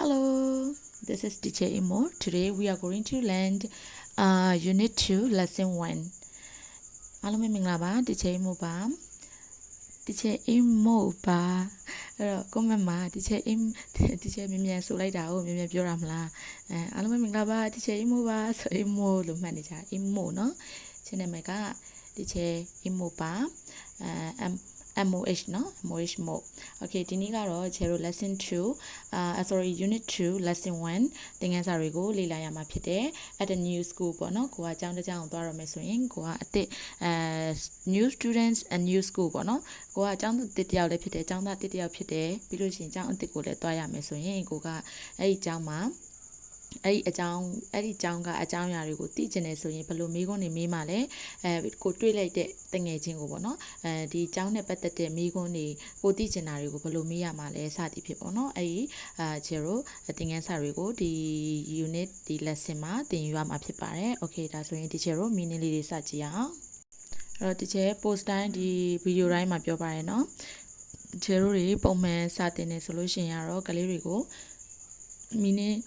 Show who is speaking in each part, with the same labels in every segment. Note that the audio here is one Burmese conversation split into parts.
Speaker 1: Hello, this is teacher Imo. Today we are going to learn uh, Unit 2, Lesson 1. အားလုံးပဲမင်္ဂလာပါ teacher Imo ပါ teacher Imo ပါအဲ့တော့ comment မှာ teacher Im teacher မြန်မြန်ဆိုလိုက်တာကိုမြန်မြန်ပြောတာမလားအဲအားလုံးပဲမင်္ဂလာပါ teacher Imo ပါဆို Imo လို့မှတ်နေကြ Imo เนาะ channel မှာက teacher Imo ပါအဲ MOH เนาะ MOH mode okay ဒီနေ့ကတော့ zero lesson 2အာ sorry unit 2 lesson 1သင်ခန်းစာတွေကိုလေ့လာရမှာဖြစ်တယ် at the new school ပေါ့เนาะကိုကအကြောင်းတစ်ကြောင်းသွားရမယ်ဆိုရင်ကိုကအစ်စ်အဲ new students and new school ပေါ့เนาะကိုကအကြောင်းတစ်တယောက်လည်းဖြစ်တယ်အကြောင်းသားတစ်တယောက်ဖြစ်တယ်ပြီးလို့ရှိရင်အကြောင်းအစ်စ်ကိုလည်းသွားရမယ်ဆိုရင်ကိုကအဲ့ဒီအကြောင်းမှာ အဲ့ဒီအကြောင်းအဲ့ဒီအကြောင်းကအကြောင်းအရာတွေကိုသိကျင်နေဆိုရင်ဘယ်လိုမေးခွန်းတွေမေးမှလဲအဲကိုတွေးလိုက်တဲ့တငယ်ချင်းကိုပေါ့နော်အဲဒီအကြောင်းနဲ့ပတ်သက်တဲ့မေးခွန်းတွေကိုသိကျင်တာတွေကိုဘယ်လိုမေးရမှာလဲစသည်ဖြစ်ပေါ့နော်အဲ့ဒီအာဂျေရိုသင်ခန်းစာတွေကိုဒီ unit ဒီ lesson မှာသင်ယူရမှာဖြစ်ပါတယ် okay ဒါဆိုရင်ဒီဂျေရို meaning လေးတွေစကြည့်အောင်အဲ့တော့ဒီဂျေ post တိုင်းဒီ video တိုင်းမှာပြောပါရယ်နော်ဂျေရိုတွေပုံမှန်စတင်နေဆိုလို့ရှိရင်ကတော့ကလေးတွေကို meaning အင်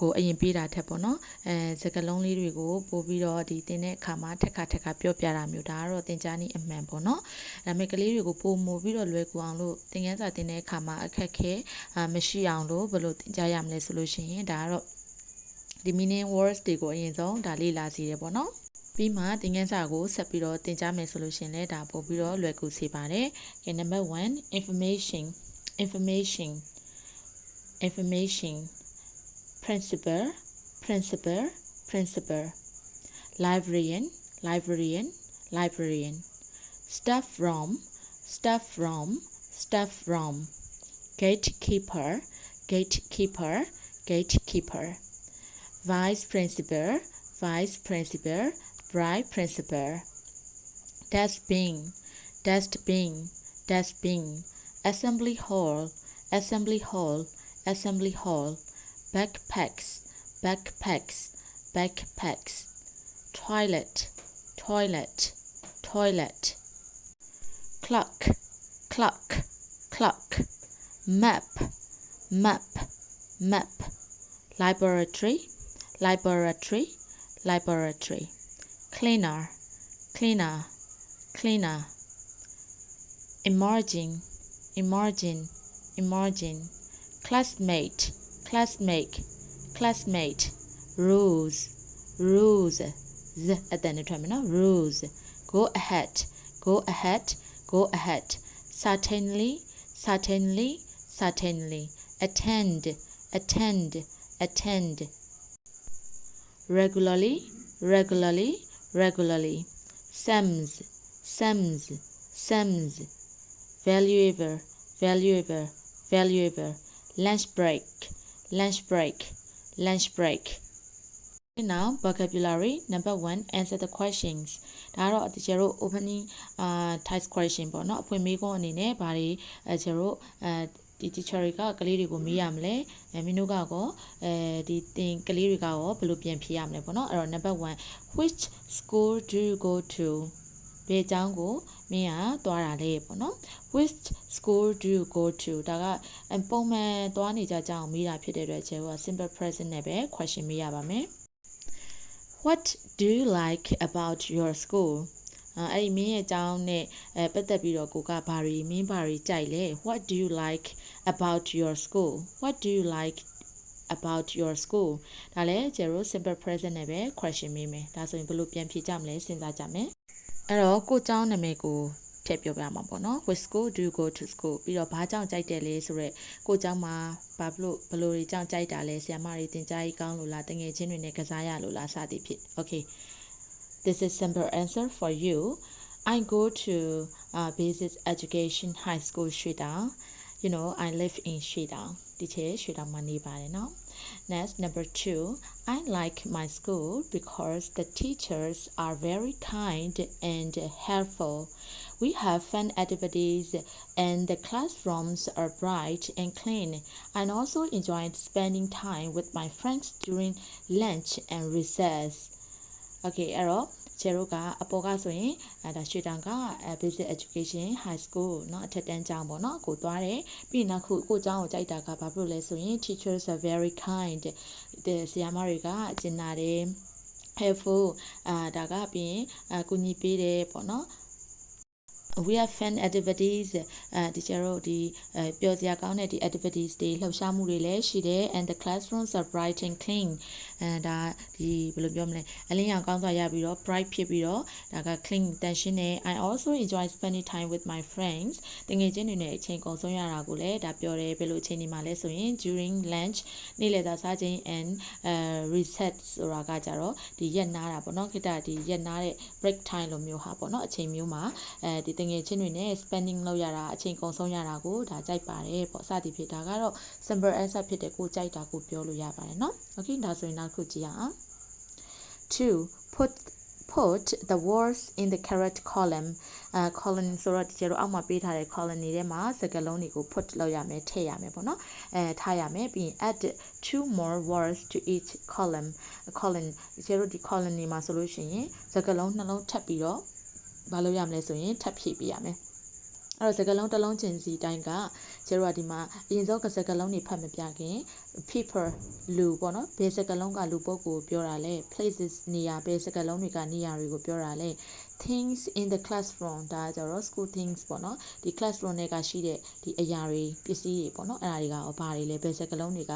Speaker 1: ကိုအရင်ပေးတာထက်ပေါ့နော်အဲစကလုံးလေးတွေကိုပို့ပြီးတော့ဒီတင်တဲ့အခါမှာထက်ခါထက်ခါပြောပြတာမျိုးဒါကတော့တင် जा နည်းအမှန်ပေါ့နော်ဒါပေမဲ့ကလေးတွေကိုပို့မို့ပြီးတော့လွယ်ကူအောင်လို့သင်ခန်းစာတင်တဲ့အခါမှာအခက်ခဲအာမရှိအောင်လို့ဘယ်လိုသင်ကြားရမလဲဆိုလို့ရှိရင်ဒါကတော့ဒီ meaning words တွေကိုအရင်ဆုံးဒါလေးလာစီတယ်ပေါ့နော်ပြီးမှသင်ခန်းစာကိုဆက်ပြီးတော့သင်ကြားမယ်ဆိုလို့ရှင်လဲဒါပို့ပြီးတော့လွယ်ကူစေပါတယ်။ Okay number 1 information information information principal principal principal. Librarian librarian librarian. Staff room staff room staff room gatekeeper gatekeeper gatekeeper. Vice principal vice principal bride principal. Dustbin dustbin dustbin. Assembly hall assembly hall assembly hall backpacks backpacks backpacks. Toilet toilet toilet. Clock clock clock. Map map map. Laboratory laboratory laboratory. Cleaner cleaner cleaner. Emerging emerging emerging. Classmate classmate classmate rules rules z at the end terminal rules go ahead go ahead go ahead. Certainly certainly certainly. Attend attend attend. Regularly regularly regularly. Sems, sems, sems. valuable valuable valuable lunch break. lunch break lunch break now vocabulary number 1 answer the questions ဒါကတော့တကယ်လို့ opening အာ type question ပေါ့เนาะအဖွင့်မေးခွန်းအနေနဲ့ဘာတွေအဲကျတို့အဲဒီ teacher တွေကကလေးတွေကိုမေးရမလဲအဲမင်းတို့ကကောအဲဒီတင်ကလေးတွေကရောဘယ်လိုပြန်ဖြေရမလဲပေါ့เนาะအဲ့တော့ number 1 which school do you go to ဘယ်အကြောင်းကိုမင်းကသွားတာလဲပေါ့နော် which school do you go to ဒါကပုံမှန်သွားနေကြကြအောင်မေးတာဖြစ်တဲ့အတွက်ကျတော့ simple present နဲ့ပဲ question မေးရပါမယ် what do you like about your school အဲ့ဒီမင်းရဲ့အကြောင်းနဲ့အဲပတ်သက်ပြီးတော့ကိုကဘာတွေမင်းဘာတွေကြိုက်လဲ what do you like about your school what do you like about your school ဒါလည်းကျတော့ simple present နဲ့ပဲ question မေးမယ်ဒါဆိုရင်ဘယ်လိုပြန်ဖြေကြမလဲစဉ်းစားကြမယ် အဲ့တော့ကိုเจ้าနာမည်ကိုထည့်ပြောပြမှာပေါ့နော် which school do you go to school ပြီးတော့ဘာကြောင့်ကြိုက်တယ်လဲဆိုတော့ကိုเจ้าမှာဘာလို့ဘလို့တွေကြောင့်ကြိုက်တာလဲဆရာမတွေသင်ကြားရေးကောင်းလို့လားတငယ်ချင်းတွေနဲ့ကစားရလို့လားစသည်ဖြစ် okay this is simple answer for you i go to uh, basic education high school ရွှေတောင် you know i live in ရွှေတောင်ဒီချေရွှေတောင်မှာနေပါတယ်เนาะ Next, number two, I like my school because the teachers are very kind and helpful. We have fun activities and the classrooms are bright and clean. I also enjoyed spending time with my friends during lunch and recess. Okay, အဲ့တော့ ကျဲတို့ကအပေါ်ကဆိုရင်အဲဒါရွှေတန်ကအဲ basic education high school เนาะအထက်တန်းကျောင်းပေါ့เนาะကိုသွားတယ်ပြီးရင်နောက်ခုကိုကျောင်းကိုကြိုက်တာကဘာဖြစ်လို့လဲဆိုရင် teachers are very kind တဲ့ဆရာမတွေကကျင်နာတယ် helpful အာဒါကပြီးရင်အကူညီပေးတယ်ပေါ့เนาะ we have fun activities အဲဒီကျတော့ဒီအဲပျော်စရာကောင်းတဲ့ဒီ activities တွေလှုပ်ရှားမှုတွေလည်းရှိတယ် and the classrooms are bright and clean အဲဒါဒီဘယ်လိုပြောမလဲအလင်းရောင်ကောင်းစွာရပြီးတော့ bright ဖြစ်ပြီးတော့ဒါက clean တန်ရှင်းတယ် I also enjoy spending time with my friends တကယ်ချင်းတွေနဲ့အချိန်ကုန်ဆုံးရတာကိုလည်းဒါပြောတယ်ဘယ်လိုအချိန်ဒီမှာလဲဆိုရင် during lunch နေ့လည်စာစားချိန် and uh reset ဆိုတာကကြတော့ဒီရက်နားတာပေါ့နော်ခိတဒီရက်နားတဲ့ break time လိုမျိုးဟာပေါ့နော်အချိန်မျိုးမှာအဲဒီတငယ်ချင်းတွေနဲ့ spending လုပ်ရတာအချိန်ကုန်ဆုံးရတာကိုဒါကြိုက်ပါတယ်ပေါ့စသည်ဖြစ်ဒါကတော့ simple answer ဖြစ်တဲ့ကိုကြိုက်တာကိုပြောလို့ရပါတယ်เนาะ okay ဒါဆိုရင်နောက်တစ် ်ခုကြည့်ရအောင်2 put put the words in the correct column အဲ column ဆိုတော့ဒီကျတော့အောက်မှာပေးထားတဲ့ column တွေထဲမှာစကားလုံးတွေကို put လုပ်ရမယ်ထည့်ရမယ်ပေါ့နော်အဲထားရမယ်ပြီးရင် add two more words to each column column ဒီကျတော့ဒီ column တွေမှာဆိုလို့ရှိရင်စကားလုံးနှလုံးထပ်ပြီးတော့ဘာလုပ်ရမလဲဆိုရင်ထပ်ဖြည့်ပေးရမယ် အဲ့တော့စကလုံးတစ်လုံးချင်းစီတိုင်းကကျတို့ကဒီမှာအရင်ဆုံးကစကလုံးတွေဖတ်မပြခင် people လူပေါ့နော်ဘယ်စကလုံးကလူပုဂ္ဂိုလ်ပြောတာလဲ places နေရာဘယ်စကလုံးတွေကနေရာတွေကိုပြောတာလဲ things in the classroom ဒါကြတော့ school things ပေါ့နော်ဒီ classroom တွေကရှိတဲ့ဒီအရာတွေပစ္စည်းတွေပေါ့နော်အဲ့ဒါတွေကဘာတွေလဲဘယ်စကလုံးတွေက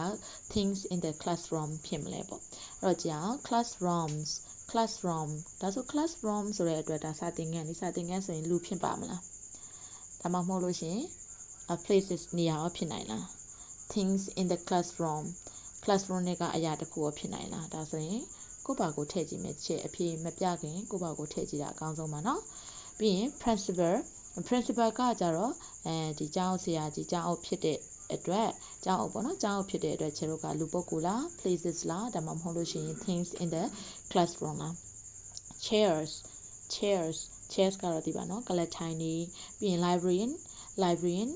Speaker 1: things in the classroom ဖြစ်မလဲပေါ့အဲ့တော့ကြာ classrooms classroom ဒါဆို classroom ဆိုတဲ့အတွက်ဒါစာသင်ခန်းဒီစာသင်ခန်းဆိုရင်လူဖြစ်ပါမလား ဒါမှမဟုတ်လို့ရှင် a places နေရာရောဖြစ်နိုင်လား things in the classroom classroom တွေကအရာတစ်ခုရောဖြစ်နိုင်လားဒါဆိုရင်ကိုယ့်ဘာကိုထည့်ကြည့်မယ်ချက်အဖြေမပြခင်ကိုယ့်ဘာကိုထည့်ကြည့်တာအကောင်းဆုံးပါเนาะပြီးရင် principal principal ကကြတော့အဲဒီကျောင်းဆရာကြီးကျောင်းအုပ်ဖြစ်တဲ့အတွက်ကျောင်းအုပ်ပေါ့နော်ကျောင်းအုပ်ဖြစ်တဲ့အတွက်ခြေတို့ကလူပုဂ္ဂိုလ်လား places လားဒါမှမဟုတ်လို့ရှိရင် things in the classroom လား chairs chairs chairs ကတော့ဒီပါနော် color ထိုင်နေပြီးရင် librarian librarian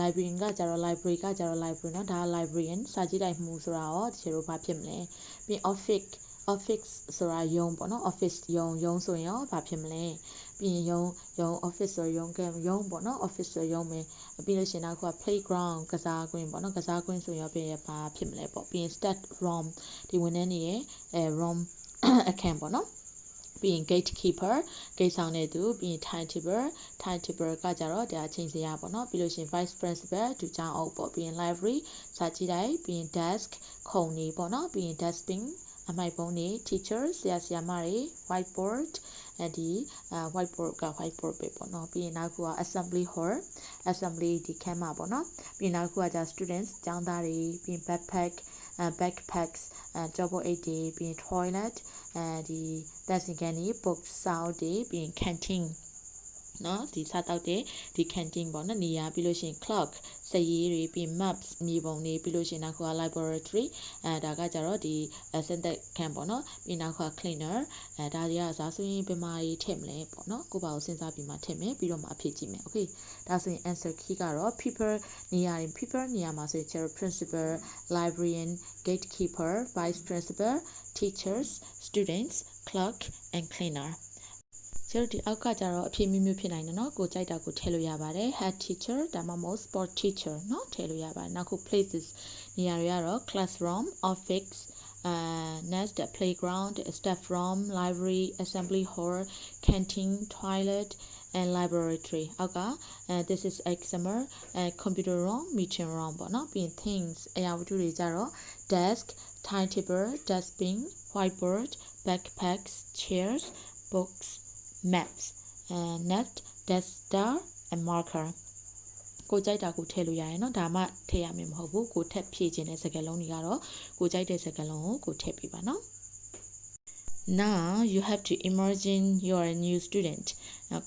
Speaker 1: librarian ကကြတော့ library ကကြတော့ library เนาะဒါ librarian စာကြည့်တိုက်မှုဆိုတာရောဒီလိုဘာဖြစ်မလဲပြီး office office ဆိုတာရုံးပေါ့နော် office ရုံးရုံးဆိုရင်ရောဘာဖြစ်မလဲပြီးရင်ရုံးရုံး office ဆိုရုံးကရုံးပေါ့နော် office ဆိုရုံးမယ်ပြီးလို့ရှိရင်နောက်က playground ကစားကွင်းပေါ့နော်ကစားကွင်းဆိုရင်ရောပြီးရင်ဘာဖြစ်မလဲပေါ့ပြီးရင် stat room ဒီဝန်ထမ်းတွေရဲ့အဲ room အခန်းပေါ့နော် ပြီးရင် gatekeeper ဂိတ်ဆောင်တဲ့သူပြီးရင် timekeeper timekeeper ကကြတော့ဒါအချိန်စရာပေါ့နော်ပြီးလို့ရှိရင် vice principal ဒူကျောင်းအုပ်ပေါ့ပြီးရင် library စာကြည့်တိုင်းပြီးရင် desk ခုံနေပေါ့နော်ပြီးရင် dustbin အမိုက်ပုံးနေ teacher ဆရာဆရာမတွေ whiteboard အဲဒီ whiteboard က whiteboard ပဲပေါ့နော်ပြီးရင်နောက်က assembly hall assembly ဒီခန်းမှာပေါ့နော်ပြီးရင်နောက်ကじゃ students ကျောင်းသားတွေပြီးရင် backpack backpacks အဲကြောပုတ်အိတ်တွေပြီးရင် toilet အဲဒီတက်စင် ကန်တွေ book စာအုပ်တွေပြီးရင် canteen နော်ဒီစားတောက်တဲ့ဒီ canteen ပေါ့နော်နေရာပြီးလို့ရှိရင် clock စည်ရည်တွေပြီး maps မြေပုံတွေပြီးလို့ရှိရင်နောက်က laboratory အဲဒါကကြတော့ဒီစင်သက်ခန်းပေါ့နော်ပြီးနောက်က cleaner အဲဒါတွေကစားဆိုရင်ဘယ်မှာထည့်မလဲပေါ့နော်ကိုပါကိုစဉ်းစားပြီးမှထည့်မယ်ပြီးတော့မှအဖြေကြည့်မယ် okay ဒါဆိုရင် answer key ကတော့ people နေရာရင် people နေရာမှာဆိုရင်ကျတော့ principal librarian gatekeeper vice principal teachers students clerk and cleaner ကျတော့ဒီအောက်ကကြတော့အဖြစ်မျိုးမျိုးဖြစ်နိုင်တယ်เนาะကိုကြိုက်တာကိုထည့်လို့ရပါတယ် head teacher ဒါမှမဟုတ် sport teacher เนาะထည့်လို့ရပါတယ်နောက်ခု places နေရာတွေကတော့ classroom office uh next playground staff room library assembly hall canteen toilet and laboratory အောက်က this is examer computer room meeting room ပေါ့เนาะပြီးရင် things အရာဝတ္ထုတွေကြတော့ desk timetable dustbin whiteboard backpacks chairs books maps and net duster and marker ကိုကြိုက်တာကိုထည့်လို့ရတယ်เนาะဒါမှထည့်ရမယ်မဟုတ်ဘူးကိုထက်ဖြည့်ခြင်းတဲ့စကားလုံးတွေကတော့ကိုကြိုက်တဲ့စကားလုံးကိုကိုထည့်ပေးပါเนาะ now you have to imagine you are a new student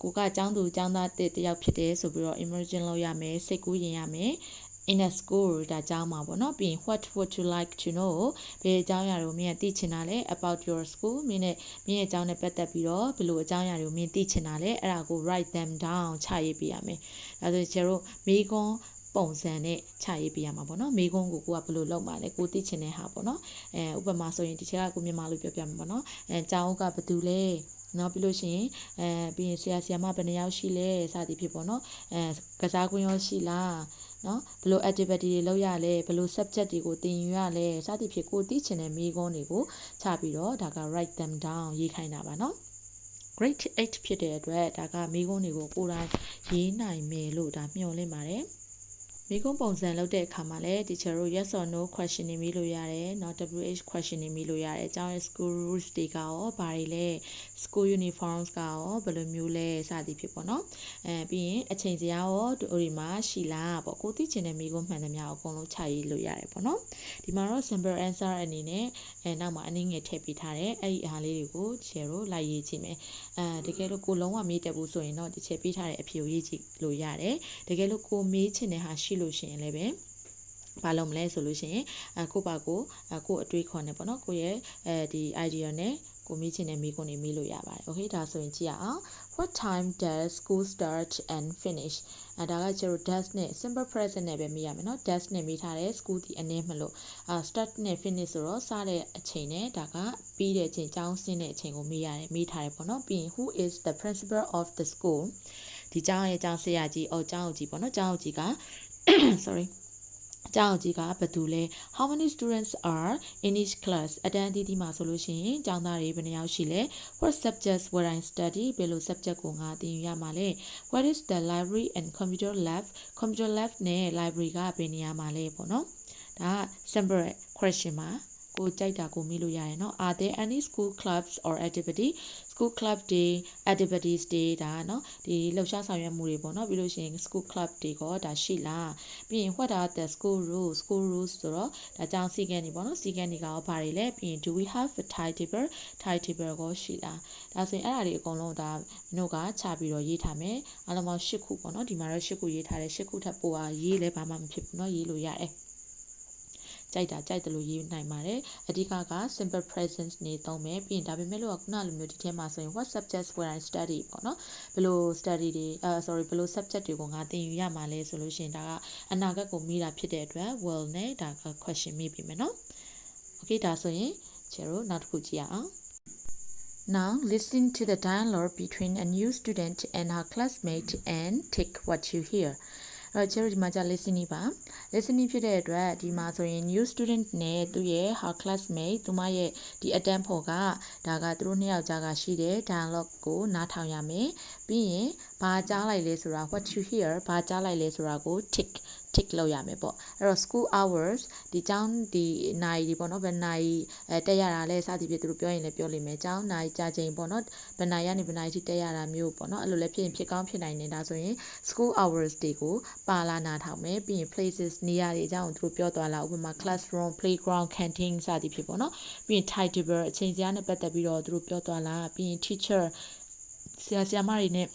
Speaker 1: ကိုကအကျောင်းသူကျောင်းသားတစ်တယောက်ဖြစ်တယ်ဆိုပြီးတော့ imagine လုပ်ရမယ်စိတ်ကူးရင်ရမယ် in a school ဒါကြောင်းမှာပေါ့နော်ပြီးရင် what would you like to know ဘယ်အကြောင်းအရာတွေကိုမင်းကသိချင်တာလဲ about your school မင်းနဲ့မင်းရဲ့အကြောင်းနဲ့ပတ်သက်ပြီးတော့ဘယ်လိုအကြောင်းအရာတွေကိုမင်းသိချင်တာလဲအဲ့ဒါကို write them down ချရေးပေးရမယ်ဒါဆိုကျွန်တော်မိကွန်းပုံစံနဲ့ခြာရေးပေးရမှာပေါ့နော်မိကုန်းကိုကိုကဘယ်လိုလုပ်မှာလဲကိုသိချင်တဲ့ဟာပေါ့နော်အဲဥပမာဆိုရင်ဒီချက်ကကိုမြန်မာလိုပြောပြမှာပေါ့နော်အဲကျောင်းကဘယ်သူလဲနော်ပြီးလို့ရှိရင်အဲပြီးရင်ဆရာဆရာမဘယ်နှယောက်ရှိလဲစသည်ဖြစ်ပေါ့နော်အဲကစားကွင်းရောရှိလား နော်ဘယ်လို activity တွေလုပ်ရလဲဘယ်လို subject တွေကိုသင်ယူရလဲစသည်ဖြစ်ကိုသိချင်တဲ့မိကုန်းတွေကိုချပြီးတော့ဒါက write them down ရေးခိုင်းတာပါနော် grade 8ဖြစ်တဲ့အတွက်ဒါကမိကုန်းတွေကိုကိုယ်တိုင်ရေးနိုင်မယ်လို့ဒါမျှော်လင့်ပါတယ် မိကုံးပုံစံလုပ်တဲ့အခါမှာလည်း teacher တို့ yes or no questioning မေးလို့ရတယ်နော် WH questioning မေးလို့ရတယ်အကြောင်းရဲ့ school rules တွေကရောဘာတွေလဲ school uniforms ကရောဘယ်လိုမျိုးလဲစသည်ဖြစ်ပေါ့နော်အဲပြီးရင်အချိန်စရာရောတို့ဒီမှာရှိလားပေါ့ကိုသိချင်တဲ့မိကုံးမှန်သမျှကိုအကုန်လုံးခြာရေးလို့ရတယ်ပေါ့နော်ဒီမှာတော့ simple answer အနေနဲ့ အဲနောက်မှာအနည်းငယ်ထည့်ပေးထားတယ်အဲ့ဒီအားလေးတွေကို teacher တို့လိုက်ရေးကြည့်မယ်အဲတကယ်လို့ကိုလုံးဝမေးတတ်ဘူးဆိုရင်တော့ teacher ပေးထားတဲ့အဖြေကိုရေးကြည့်လို့ရတယ်တကယ်လို့ကိုမေးချင်တဲ့ဟာရှိလို့ရှိရင်လည်းပဲ မလုပ်မလဲဆိုလို့ရှိရင်ကိုပါကိုကိုအတွေးခေါ်နေပေါ့နော်ကိုရဲ့အဲဒီ idea နဲ့ကိုမေးချင်တဲ့မေးခွန်းတွေမေးလို့ရပါတယ်။ Okay ဒါဆိုရင်ကြည့်ရအောင်။ What time does school start and finish? အဲဒါကကျတော့ does နဲ့ simple present နဲ့ပဲမေးရမယ်နော်။ does နဲ့မေးထားတယ် school ဒီအနည်းမလို့အာ start နဲ့ finish ဆိုတော့စတဲ့အချိန်နဲ့ဒါကပြီးတဲ့အချိန်ကျောင်းဆင်းတဲ့အချိန်ကိုမေးရတယ်မေးထားတယ်ပေါ့နော်။ပြီးရင် who is the principal of the school? ဒီကျောင်းရဲ့ကျောင်းဆရာကြီးအော်ကျောင်းကြီးပေါ့နော်။ကျောင်းကြီးက sorry ကျောင်းကြီးကဘယ်သူလဲ how many students are in each class အတန်းတီးတီးမှာဆိုလို့ရှိရင်ကျောင်းသားတွေဘယ်နှယောက်ရှိလဲ what subjects will I study ဘယ်လို subject ကိုငါသင်ယူရမှာလဲ what is the library and computer lab computer lab နဲ့ library ကဘယ်နေရာမှာလဲပေါ့နော်ဒါက simple question မှာကိုကြိုက်တာကိုမေးလို့ရတယ်เนาะ are there any school clubs or activity school club တွေ activities တွေဒါเนาะဒီလှုပ်ရှားဆောင်ရွက်မှုတွေပေါ့เนาะပြီးလို့ရှိရင် school club တွေကဒါရှိလားပြီးရင် what are the school rules school rules ဆိုတော့ဒါကြောင့်စီကံနေပေါ့เนาะစီကံတွေကရောဘာတွေလဲပြီးရင် do we have a timetable timetable ကိုရှိလားဒါဆိုရင်အဲ့ဒါတွေအကုန်လုံးဒါမင်းတို့ကခြာပြီးတော့ရေးထားမယ်အလုံးပေါင်း၈ခုပေါ့เนาะဒီမှာတော့၈ခုရေးထားတယ်၈ခုထပ်ပို့อ่ะရေးလဲဘာမှမဖြစ်ဘူးเนาะရေးလို့ရတယ် ကြိုက်တာကြိုက်တယ်လို့ရေးနိုင်ပါတယ်အဓိကက simple present နေသုံးမယ်ပြီးရင်ဒါပေမဲ့လို့ခုနလိုမျိုးဒီထဲမှာဆိုရင် what subjects will I study ပေါ့နော်ဘယ်လို study တွေအဲ sorry ဘယ်လို subject တွေကိုငါသင်ယူရမှာလဲဆိုလို့ရှိရင်ဒါကအနာဂတ်ကိုမေးတာဖြစ်တဲ့အတွက် will နဲ့ဒါက question မေးပြီမယ်နော် okay ဒါဆိုရင်ကျတို့နောက်တစ်ခုကြည့်ရအောင် Now listen to the dialogue between a new student and her classmate and take what you hear. အဲ့တော့ကျတို့ဒီမှာじゃ listening ပါ listening ဖြစ်တဲ့အတွက်ဒီမှာဆိုရင် new student နဲ့သူ့ရဲ့ her classmate သူမရဲ့ဒီ attempt ဖို့ကဒါကသူတို့နှစ်ယောက်ကြားကရှိတဲ့ dialogue ကိုနားထောင်ရမယ်ပြီးရင်ဘာကြားလိုက်လဲဆိုတာ what you hear ဘာကြားလိုက်လဲဆိုတာကို tick tick လုပ်ရမယ်ပေါ့အဲ့တော့ school hours ဒီကျောင်းဒီနိုင်ဒီပေါ့နော်ဘယ်နိုင်အဲတက်ရတာလဲစသည်ဖြင့်သူတို့ပြောရင်လည်းပြောလိမ့်မယ်ကျောင်းနိုင်ကြာချိန်ပေါ့နော်ဘယ်နိုင်ရနေဘယ်နိုင်ထိတက်ရတာမျိုးပေါ့နော်အဲ့လိုလည်းဖြစ်ရင်ဖြစ်ကောင်းဖြစ်နိုင်နေတာဆိုရင် school hours တွေကိုပါလာနာထောင်မယ်ပြီးရင် places နေရာတွေအကြောင်းသူတို့ပြောသွားလာဥပမာ classroom playground canteen စသည်ဖြင့်ပေါ့နော်ပြီးရင် timetable အချိန်စရာနဲ့ပတ်သက်ပြီးတော့သူတို့ပြောသွားလာပြီးရင် teacher ဆရာဆရာမတွေနဲ့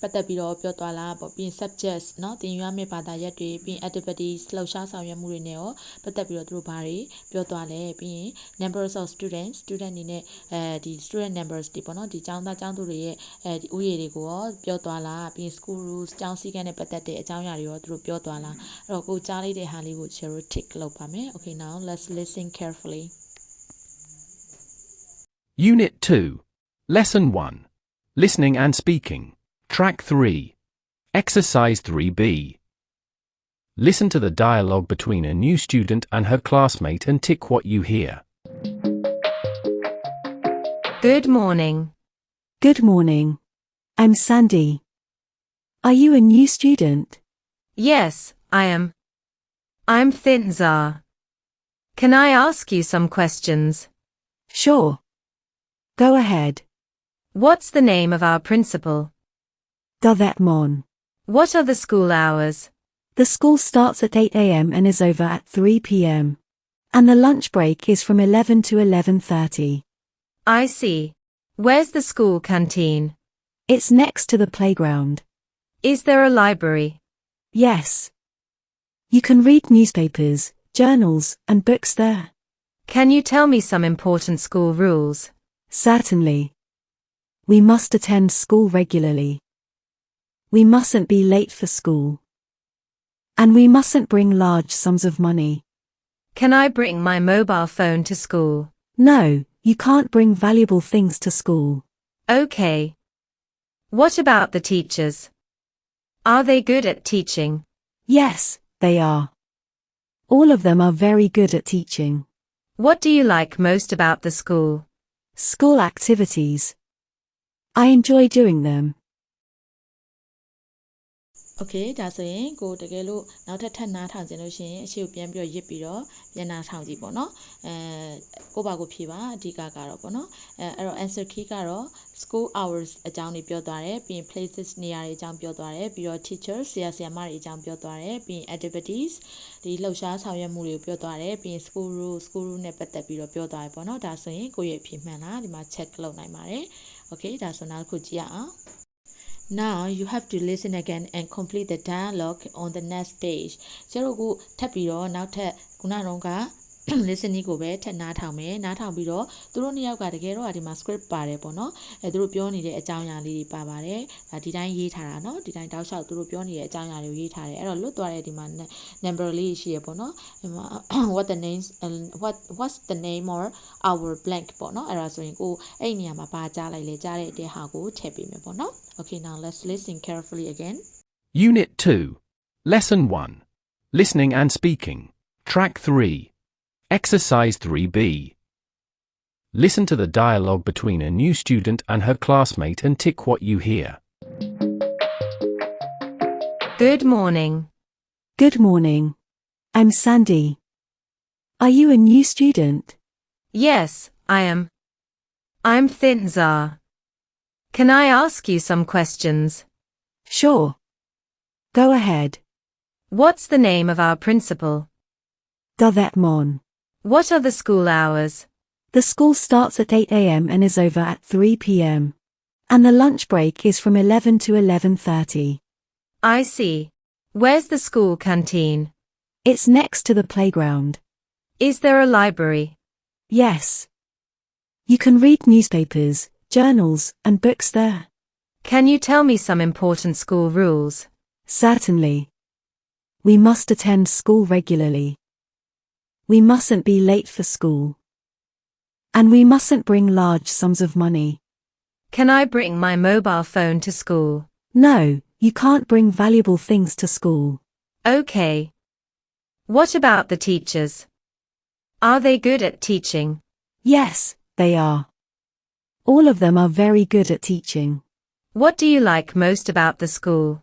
Speaker 1: ပတ်သက်ပြီးတော့ပြောသွားလားပေါ့ပြီးရင် subjects เนาะသင်ယူရမယ့်ဘာသာရပ်တွေပြီးရင် activities လှုပ်ရှားဆောင်ရွက်မှုတွေနဲ့ရောပတ်သက်ပြီးတော့သူတို့ဘာတွေပြောသွားလဲပြီးရင် numbers of students student အနေနဲ့အဲဒီ student numbers တွေပေါ့နော်ဒီကျောင်းသားကျောင်းသူတွေရဲ့အဲဒီဥယျာဉ်တွေကိုရောပြောသွားလားပြီးရင် school rules ကျောင်းစည်းကမ်းနဲ့ပတ်သက်တဲ့အကြောင်းအရာတွေရောသူတို့ပြောသွားလားအဲ့တော့ကိုကြားလိုက်တဲ့ဟာလေးကို share tick လုပ်ပါမယ် okay now let's listen carefully
Speaker 2: Unit 2, Lesson 1 Listening and Speaking, Track 3, Exercise 3B. Listen to the dialogue between a new student and her classmate and tick what you hear.
Speaker 3: Good morning.
Speaker 4: Good morning. I'm Sandy. Are you a new student?
Speaker 3: Yes, I am. I'm Thinzar. Can I ask you some questions?
Speaker 4: Sure. Go ahead.
Speaker 3: What's the name of our principal?
Speaker 4: Dovetmon.
Speaker 3: What are the school hours?
Speaker 4: The school starts at 8 a.m. and is over at 3 p.m. And the lunch break is from 11 to 11:30.
Speaker 3: I see. Where's the school canteen?
Speaker 4: It's next to the playground.
Speaker 3: Is there a library?
Speaker 4: Yes. You can read newspapers, journals, and books there.
Speaker 3: Can you tell me some important school rules?
Speaker 4: Certainly. We must attend school regularly. We mustn't be late for school. And we mustn't bring large sums of money.
Speaker 3: Can I bring my mobile phone to school?
Speaker 4: No, you can't bring valuable things to school.
Speaker 3: Okay. What about the teachers? Are they good at teaching?
Speaker 4: Yes, they are. All of them are very good at teaching.
Speaker 3: What do you like most about the school?
Speaker 4: School activities. I enjoy doing them.
Speaker 1: Okay ဒါဆိုရင်ကိုတကယ်လို့နောက်ထပ်ထပ်နားထောင်ခြင်းလို့ရှိရင်အရှိကိုပြန်ပြီးတော့ရစ်ပြီးတော့ပြန်နားထောင်ကြည့်ပေါ့နော်အဲကိုပါကိုဖြေပါအဓိကကတော့ပေါ့နော်အဲအဲ့တော့ answer key ကတော့ school hours အကြောင်းတွေပြောသွားတယ်ပြီးရင် places နေရာတွေအကြောင်းပြောသွားတယ်ပြီးတော့ teacher ဆရာဆရာမတွေအကြောင်းပြောသွားတယ်ပြီးရင် activities ဒီလှုပ်ရှားဆောင်ရွက်မှုတွေကိုပြောသွားတယ်ပြီးရင် school rule school rule နဲ့ပတ်သက်ပြီးတော့ပြောသွားတယ်ပေါ့နော်ဒါဆိုရင်ကိုယ့်ရဲ့အဖြေမှန်လားဒီမှာ check လုပ်နိုင်ပါတယ် okay ဒါဆိုနောက်တစ်ခုကြည့်ရအောင် Now you have to listen again and complete the dialogue on the next page ကျတို့ကထပ်ပြီးတော့နောက်ထပ်ခုနကတော့က listening ကိုပဲထပ်နားထောင်မယ်နားထောင်ပြီးတော့သူတို့နှစ်ယောက်ကတကယ်တော့ဒီမှာ script ပါတယ်ပေါ့နော်အဲသူတို့ပြောနေတဲ့အကြောင်းအရာလေးတွေပါပါတယ်ဒါဒီတိုင်းရေးထားတာနော်ဒီတိုင်းတောက်လျှောက်သူတို့ပြောနေတဲ့အကြောင်းအရာတွေကိုရေးထားတယ်အဲ့တော့လွတ်သွားတဲ့ဒီမှာ number လေးရှိရပေါ့နော် what the name what what's the name or our blank ပေါ့နော်အဲ့ဒါဆိုရင်ကိုအဲ့ဒီနေရာမှာပါကြားလိုက်လေကြားတဲ့တဲ့ဟာကိုထည့်ပေးမယ်ပေါ့နော် okay now let's listen carefully again
Speaker 2: unit 2 lesson 1 listening and speaking track 3 Exercise 3B. Listen to the dialogue between a new student and her classmate and tick what you hear.
Speaker 3: Good morning.
Speaker 4: Good morning. I'm Sandy. Are you a new student?
Speaker 3: Yes, I am. I'm Thinzar. Can I ask you some questions?
Speaker 4: Sure. Go ahead.
Speaker 3: What's the name of our principal?
Speaker 4: Dovetmon.
Speaker 3: What are the school hours?
Speaker 4: The school starts at 8 a.m. and is over at 3 p.m. And the lunch break is from 11 to 11:30.
Speaker 3: I see. Where's the school canteen?
Speaker 4: It's next to the playground.
Speaker 3: Is there a library?
Speaker 4: Yes. You can read newspapers, journals, and books there.
Speaker 3: Can you tell me some important school rules?
Speaker 4: Certainly. We must attend school regularly. We mustn't be late for school. And we mustn't bring large sums of money.
Speaker 3: Can I bring my mobile phone to school?
Speaker 4: No, you can't bring valuable things to school.
Speaker 3: Okay. What about the teachers? Are they good at teaching?
Speaker 4: Yes, they are. All of them are very good at teaching.
Speaker 3: What do you like most about the school?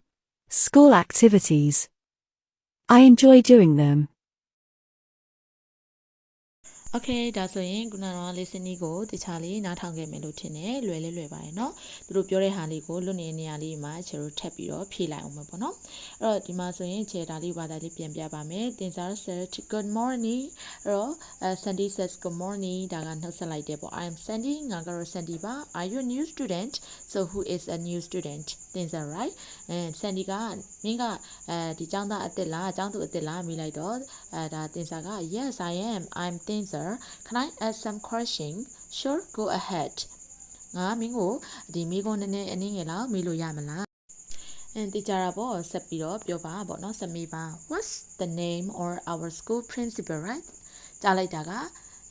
Speaker 4: School activities. I enjoy doing them.
Speaker 1: okay ဒါဆိုရင်ခုနကတော့ listening ကိုတခြားလေးနားထောင်ခဲ့မယ်လို့ထင်တယ်လွယ်လေးလွယ်ပါတယ်เนาะသူတို့ပြောတဲ့ဟာလေးကိုလွတ်နေတဲ့နေရာလေးမှာခြေတို့ထပ်ပြီးတော့ဖြည့်လိုက်အောင်မယ်ပေါ့နော်အဲ့တော့ဒီမှာဆိုရင်ခြေဒါလေးဘာသာလေးပြန်ပြပါမယ်တင်စား said good morning အဲ့တော့ Sandy says good morning ဒါကနှုတ်ဆက်လိုက်တယ်ပေါ့ I am Sandy ငါကတော့ Sandy ပါ are you a new student so who is a new student တင်စား right အဲ Sandy ကမင်းကအဲဒီចောင်းသားအစ်စ်လားចောင်းသူအစ်စ်လားမေးလိုက်တော့အဲဒါတင်စားက yes I am I'm တ င်စား can I ask some question sure go ahead ငါမင်းကိုဒီမိကုန်းနည်းနည်းအနည်းငယ်လောက်မေးလို့ရမလားအင်းတကြတာပေါ့ဆက်ပြီးတော့ပြောပါပေါ့နော်ဆက်မေးပါ what's the name or our school principal right ကြားလိုက်တာက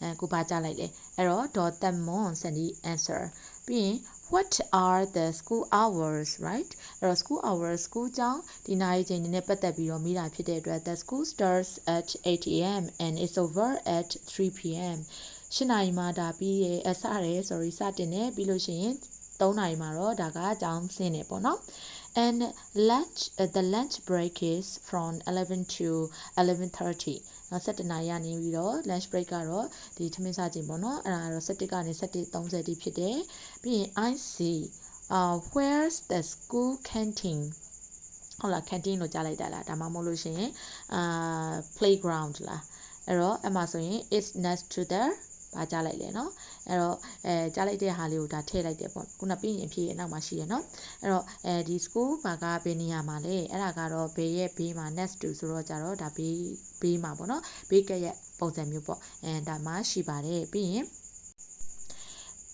Speaker 1: အဲကိုပါကြားလိုက်လေအဲ့တော့ dot tamon sandy answer ပြီးရင် what are the school hours right အဲ့တော့ school hours school ကျောင်းဒီနာရီချိန်တွေနဲ့ပတ်သက်ပြီးတော့မိတာဖြစ်တဲ့အတွက် the school starts at 8 am and is over at 3 pm ၈နာရီမှဒါပြီးရအစရဲ sorry စတင်တယ်ပြီးလို့ရှိရင်3နာရီမှာတော့ဒါကအကြောင်းဆင်းနေပေါ့နော် and lunch uh, the lunch break is from 11 to 11:30 နော်7နာရီကနေပြီးတော့ lunch break ကတော့ဒီထမင်းစားချိန်ပေါ့နော်အဲ့ဒါကတော့7ကနေ7:30တိဖြစ်တယ်ပြီးရင် I see uh where's the school canteen ဟုတ်လား canteen လို့ကြားလိုက်တာလားဒါမှမဟုတ်လို့ရှိရင်အာ playground လားအဲ့တော့အမှဆိုရင် is next to the ပါကြားလိုက်လေเนาะအဲ့တော့အဲကြားလိုက်တဲ့ဟာလေးကိုဒါထည့်လိုက်တယ်ပေါ့ခုနပြီးရင်ဖြည့်ရဲ့နောက်မှာရှိရเนาะအဲ့တော့အဲဒီ school ဘာကဘယ်နေရာမှာလဲအဲ့ဒါကတော့ဘေးရဲ့ဘေးမှာ next to ဆိုတော့ကြတော့ဒါဘေးဘေးမှာပေါ့เนาะဘေးကရဲ့ပုံစံမျိုးပေါ့အဲဒါမှရှိပါတယ်ပြီးရင်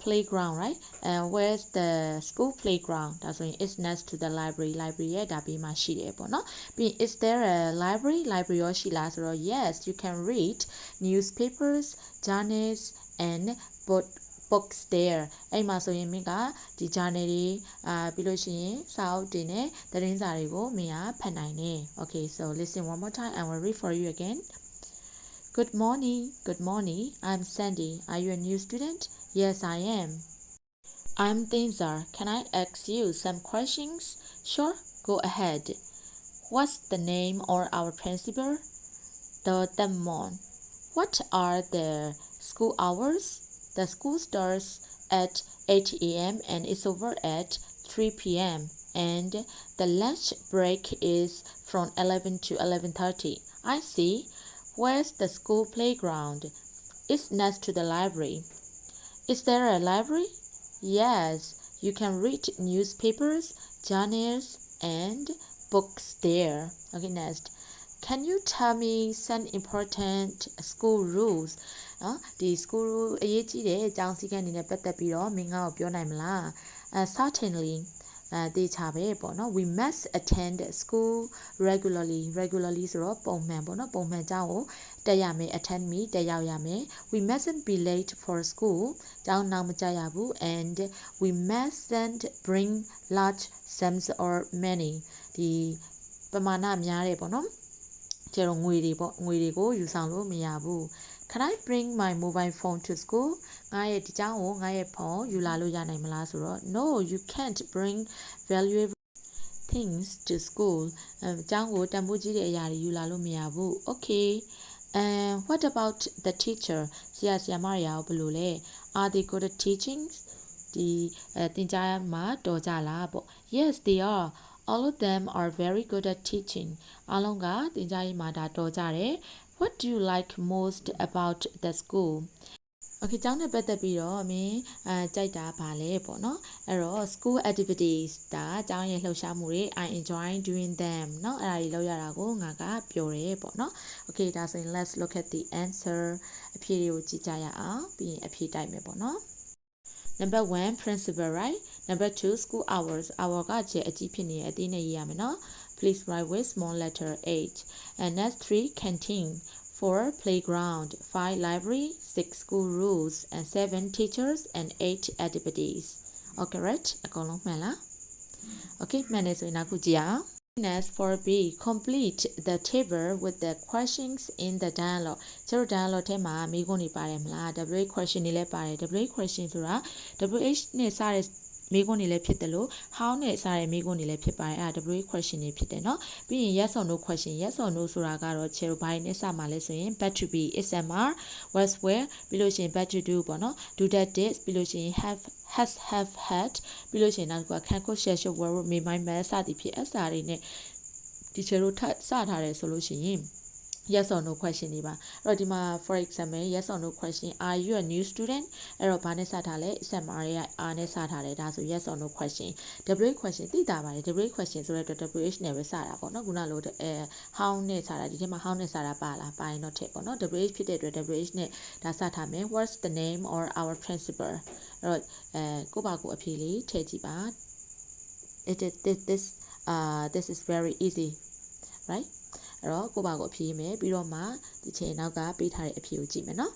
Speaker 1: playground right and where's the school playground ဒါဆိုရင် is next to the library library ရဲ့ဒါဘေးမှာရှိတယ်ပေါ့နော်ပြီးရင် is there a library library ရောရှိလားဆိုတော့ yes you can read newspapers journals and book books there အဲ့မှာဆိုရင်မင်းကဒီ journal တွေအာပြီးလို့ရှိရင်စာအုပ်တွေနဲ့သတင်းစာတွေကိုမင်းကဖတ်နိုင်တယ် okay so listen one more time I will read for you again Good morning good morning I'm Sandy are you a new student Yes I am I'm Thinzar can I ask you some questions Sure go ahead What's the name or our principal The Demon What are the school hours? The school starts at 8 a.m. and is over at 3 p.m. and the lunch break is from 11 to 11:30. I see. Where's the school playground? It's next to the library. Is there a library? Yes, you can read newspapers, journals, and books there. Okay, next. Can you tell me some important school rules? နော်ဒီ school rule အရေးကြီးတဲ့အကြောင်းစည်းကမ်းတွေနဲ့ပတ်သက်ပြီးတော့မင်းငါ့ကိုပြောနိုင်မလားအဲ certainly အဲတေချာပဲပေါ့နော် we must attend school regularly regularly ဆိုတော့ပုံမှန်ပေါ့နော်ပုံမှန်ကျောင်းကိုတက်ရမယ် attend me တက်ရောက်ရမယ် we mustn't be late for school ကျောင်းနောက်မကျရဘူး and we mustn't bring large sums or money ဒီပမာဏများတယ်ပေါ့နော်ကျတော့ငွေတွေပေါ့ငွေတွေကိုယူဆောင်လို့မရဘူး Can I bring my mobile phone to school ငါရဲ့ဒီကျောင်းကိုငါရဲ့ဖုန်းယူလာလို့ရနိုင်မလားဆိုတော့ No you can't bring valuable things to school အဲအကျောင်းကိုတန်ဖိုးကြီးတဲ့အရာတွေယူလာလို့မရဘူး Okay and what about the teacher ဆရာဆရာမတွေရောဘယ်လိုလဲ Are they good at teaching ဒီအဲသင်ကြားမှာတော်ကြလားပေါ့ Yes they are all of them are very good at teaching အားလုံးကသင်ကြားရေးမှာဒါတော်ကြတယ် What do you like most about the school Okay ကျောင်းနဲ့ပတ်သက်ပြီးတော့မင်းအဲကြိုက်တာဗာလဲပေါ့နော်အဲ့တော့ school activities ဒါကျောင်းရဲ့လှုပ်ရှားမှုတွေ I enjoy doing them เนาะအဲ့ဒါကြီးလုပ်ရတာကိုငါကပျော်တယ်ပေါ့နော် Okay ဒါဆိုရင် let's look at the answer အဖြေတွေကိုကြည့်ကြရအောင်ပြီးရင်အဖြေတိုက်မယ်ပေါ့နော် number 1 principal right number 2 school hours hour ကကျအကြီးဖြစ်နေတဲ့အသေးနဲ့ရေးရမယ်နော် please write with small letter h and next 3 canteen 4 playground 5 library 6 school rules and 7 teachers and 8 activities okay right အကုန်လုံးမှန်လား okay မှန်တယ်ဆိုရင်နောက်ခုကြည့်အောင် Next for B complete the table with the questions in the dialogue ကျတို့ dialogue ထဲမှာမိခွန်းတွေပါတယ်မလား WH question တွေလည်းပါတယ် WH question ဆိုတာ WH နဲ့စတဲ့ မိခွန်းတွေလည်းဖြစ်တယ်လို့ how နဲ့စတဲ့မိခွန်းတွေလည်းဖြစ်ပါတယ်အဲဒါ WH question တွေဖြစ်တယ်เนาะပြီးရင် yes or no question yes or no ဆိုတာကတော့ကျတို့ဘာတွေနဲ့စမှာလဲဆိုရင် back to be is MR was where ပြီးလို့ရှိရင် back to do ပေါ့เนาะ do that did ပြီးလို့ရှိရင် have has have had ပြီးလို့ရှိရင်နောက်ကခံခုရှက်ရှုပ် were may my man စသည်ဖြင့် s တွေနဲ့ဒီချေတို့ထပ်စထားတယ်ဆိုလို့ရှိရင် yes or no question တွေပါအဲ့တော့ဒီမှာ for example yes or no question are you a new student အဲ့တော့ဘာနဲ့စထားလဲ SMR ရဲ့ R နဲ့စထားတယ်ဒါဆို yes or no question WH question သိတာပါတယ် WH question ဆိုတော့ WH နဲ့ပဲစတာပေါ့နော်ခုနလိုအဲ how နဲ့စတာဒီထဲမှာ how နဲ့စတာပါလားပါရင်တော့ထည့်ပေါ့နော် WH ဖြစ်တဲ့အတွက် WH နဲ့ဒါစထားမယ် what's the name or our principal အဲ့တော့အဲကိုပါကိုအဖြေလေးထည့်ကြည့်ပါ it is this this uh this is very easy right အဲ့တော့ကိုပါကိုအဖြေမယ်ပြီးတော့မှဒီချိန်နောက်ကပေးထားတဲ့အဖြေကိုကြည့်မယ်နော်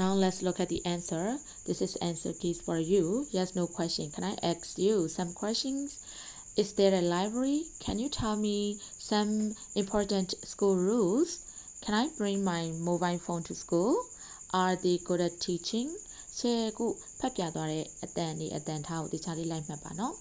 Speaker 1: Now let's look at the answer. This is answer keys for you. Yes, no question. Can I ask you some questions? Is there a library? Can you tell me some important school rules? Can I bring my mobile phone to school? Are they good at teaching? ရှယ်ခုဖတ်ပြသွားတဲ့အတန်လေးအတန်ထားကိုတခြားလေးလိုက်မှတ်ပါနော်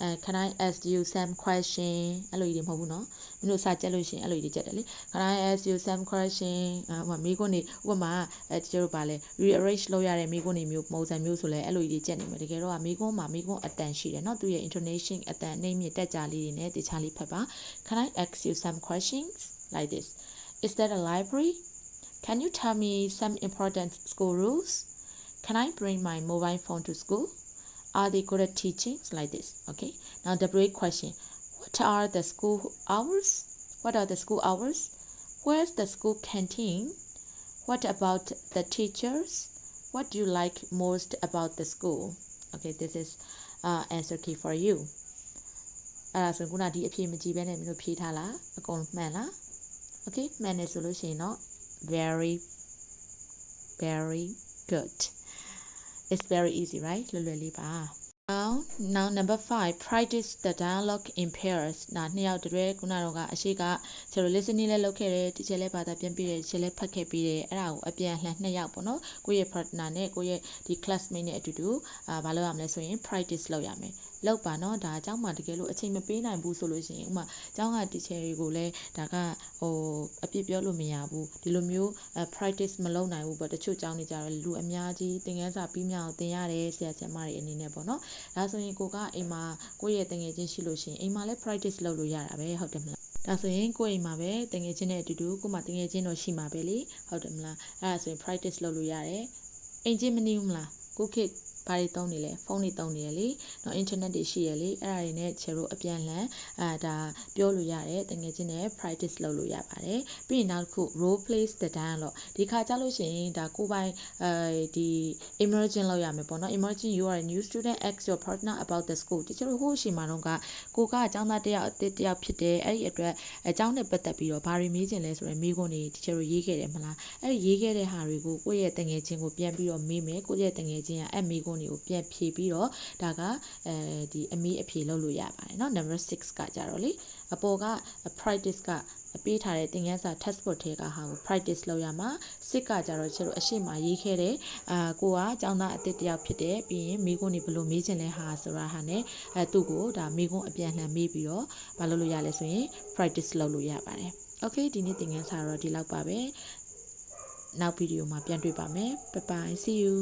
Speaker 1: အဲ can I ask you some question အဲ့လိုကြီးတွေမဟုတ်ဘူးเนาะမင်းတို့စာကြက်လို့ရှရင်အဲ့လိုကြီးတွေကြက်တယ်လေ can I ask you some question အဲဟိုမိခွန်းနေဥပမာအဲတချို့တို့ပါလဲ rearrange လုပ်ရတဲ့မိခွန်းနေမျိုးပုံစံမျိုးဆိုလဲအဲ့လိုကြီးတွေကြက်နေမှာတကယ်တော့မိခွန်းမှာမိခွန်းအတန်ရှိတယ်เนาะသူရဲ့ intonation အတန်နှိမ့်မြင့်တက်ကြလေးတွေနဲ့တခြားလေးဖတ်ပါ can I ask you some questions like this is that a library can you tell me some important school rules can I bring my mobile phone to school are they good at teaching like this okay now the break question what are the school hours what are the school hours where's the school canteen what about the teachers what do you like most about the school okay this is uh, answer key for you အဲ့ဒါဆိုခုနဒီအဖြေမကြည့်ဘဲနဲ့မင်းတို့ဖြေထားလားအကုန်မှန်လား okay မှန်တယ်ဆိုလို့ရှိရင်တော့ very very good it's very easy right လွယ်လွယ်လေးပါ now now number 5 practice the dialogue in pairs နာနှစ်ယောက်တည်းခုနတော့ကအရှိကဆရာတို့ listening လည်းလုပ်ခဲ့တယ် teacher လည်းဘာသာပြန်ပြတယ် teacher လည်းဖတ်ခဲ့ပြီးတယ်အဲ့ဒါကိုအပြန်အလှန်နှစ်ယောက်ပေါ့နော်ကိုယ့်ရဲ့ partner နဲ့ကိုယ့်ရဲ့ဒီ classmate နဲ့အတူတူအာဘာလုပ်ရမလဲဆိုရင် practice လုပ်ရမယ် လောက်ပါနော်ဒါအเจ้าမှာတကယ်လို့အချိန်မပေးနိုင်ဘူးဆိုလို့ရှိရင်ဥမာအเจ้าက teacher တွေကိုလည်းဒါကဟိုအပြစ်ပြောလို့မရဘူးဒီလိုမျိုးအဲ practice မလုပ်နိုင်ဘူးပေါ့တချို့အเจ้าနေကြတော့လူအများကြီးသင်ခန်းစာပြီးမြောက်သင်ရတယ်ဆရာဆရာမတွေအနေနဲ့ပေါ့နော်ဒါဆိုရင်ကိုကအိမ်မှာကိုယ့်ရဲ့တငယ်ချင်းရှိလို့ရှိရင်အိမ်မှာလည်း practice လုပ်လို့ရတာပဲဟုတ်တယ်မလားဒါဆိုရင်ကိုယ့်အိမ်မှာပဲတငယ်ချင်းနဲ့အတူတူကို့မှာတငယ်ချင်းတော့ရှိမှာပဲလေဟုတ်တယ်မလားအဲ့ဒါဆိုရင် practice လုပ်လို့ရတယ်အိမ်ချင်းမနေဘူးမလားကိုခေတ် ဘာတွေတုံးနေလဲဖုန်းတွေတုံးနေရလေနော် internet တွေရှိရလေအဲ့ဒါတွေနဲ့ချေတို့အပြန်လှန်အဲဒါပြောလို့ရတယ်တကယ်ချင်းနဲ့ practice လုပ်လို့ရပါတယ်ပြီးရင်နောက်တစ်ခု role plays the dialogue ဒီခါကြလို့ရှိရင်ဒါကိုယ်ပိုင်အဲဒီ emerging လောက်ရမယ်ပေါ့နော် emerging you are a new student ask your partner about the school တချို့ဟိုရှိမှာတော့ကကိုကအကြောင်းသားတစ်ယောက်အသစ်တစ်ယောက်ဖြစ်တယ်အဲ့ဒီအတွက်အကြောင်းနဲ့ပတ်သက်ပြီးတော့ဘာတွေမေးချင်လဲဆိုတော့မေးခွန်းတွေတချို့ရေးခဲ့တယ်မလားအဲ့ဒီရေးခဲ့တဲ့ဟာတွေကိုကိုယ့်ရဲ့တငယ်ချင်းကိုပြန်ပြီးတော့မေးမယ်ကိုယ့်ရဲ့တငယ်ချင်းကအဲ့မေးခွန်းတွေကိုပြန်ဖြေပြီးတော့ဒါကအဲဒီအမေးအဖြေလုပ်လို့ရပါတယ်เนาะ number 6ကကြတော့လေအပေါ်က practice ကပေးထားတဲ့သင်ခန်းစာ textbook ထဲကဟာကို practice လုပ်ရမှာစစ်ကကြတော့ကျတော့အရှိမရေးခဲ့တဲ့အာကိုကအကြောင်းသားအစ်စ်တယောက်ဖြစ်တယ်ပြီးရင်မိကုန်းနေဘယ်လိုမေးချင်လဲဟာဆိုတာဟာ ਨੇ အဲသူ့ကိုဒါမိကုန်းအပြန်လှန်မေးပြီးတော့မလုပ်လို့ရလဲဆိုရင် practice လုပ်လို့ရပါတယ် okay ဒီနေ့သင်ခန်းစာတော့ဒီလောက်ပါပဲနောက်ဗီဒီယိုမှာပြန်တွေ့ပါမယ် bye bye see you